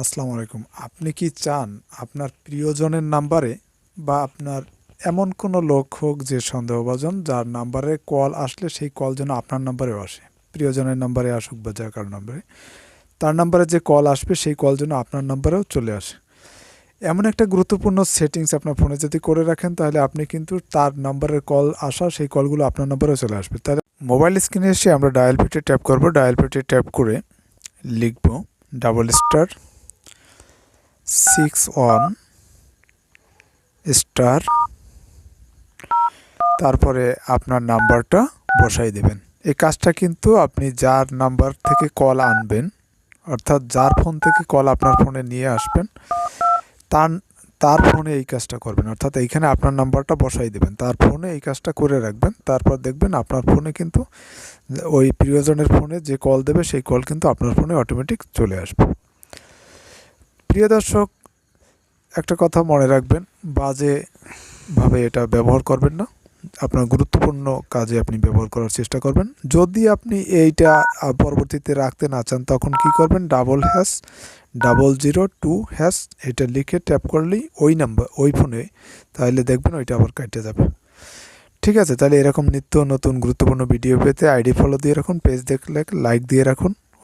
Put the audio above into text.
আসসালামু আলাইকুম। আপনি কি চান আপনার প্রিয়জনের নাম্বারে বা আপনার এমন কোনো লোক হোক যে সন্দেহভাজন, যার নাম্বারে কল আসলে সেই কল যেন আপনার নাম্বারেও আসে, প্রিয়জনের নাম্বারে আসুক বা যার কারও নাম্বারে, তার নাম্বারে যে কল আসবে সেই কল যেন আপনার নাম্বারেও চলে আসে। এমন একটা গুরুত্বপূর্ণ সেটিংস আপনার ফোনে যদি করে রাখেন, তাহলে আপনি কিন্তু তার নাম্বারের কল আসা সেই কলগুলো আপনার নাম্বারেও চলে আসবে। তাহলে মোবাইল স্ক্রিনে এসে আমরা ডায়াল পেটে ট্যাপ করব। ডায়াল পেটে ট্যাপ করে লিখব, double star six one star তারপরে আপনার নাম্বারটা বসাই দেবেন। এই কাজটা কিন্তু আপনি যার নাম্বার থেকে কল আনবেন, অর্থাৎ যার ফোন থেকে কল আপনার ফোনে নিয়ে আসবেন, তার তার ফোনে এই কাজটা করবেন। অর্থাৎ এইখানে আপনার নাম্বারটা বসাই দেবেন। তার ফোনে এই কাজটা করে রাখবেন। তারপর দেখবেন আপনার ফোনে কিন্তু, ওই প্রিয়জনের ফোনে যে কল দেবে, সেই কল কিন্তু আপনার ফোনে অটোমেটিক চলে আসবে। প্রিয় দর্শক, একটা কথা মনে রাখবেন বাজেভাবে এটা ব্যবহার করবেন না। আপনার গুরুত্বপূর্ণ কাজে আপনি ব্যবহার করার চেষ্টা করবেন। যদি আপনি এইটা পরবর্তীতে রাখতে না চান, তখন কি করবেন? Double hash double zero two hash এটা লিখে ট্যাপ করলেই ওই নাম্বার ওই ফোনে তাহলে দেখবেন ওইটা আবার কেটে যাবে। ঠিক আছে, তাহলে এরকম নিত্য নতুন গুরুত্বপূর্ণ ভিডিও পেতে আইডি ফলো দিয়ে রাখুন পেজ দেখলে লাইক দিয়ে রাখুন।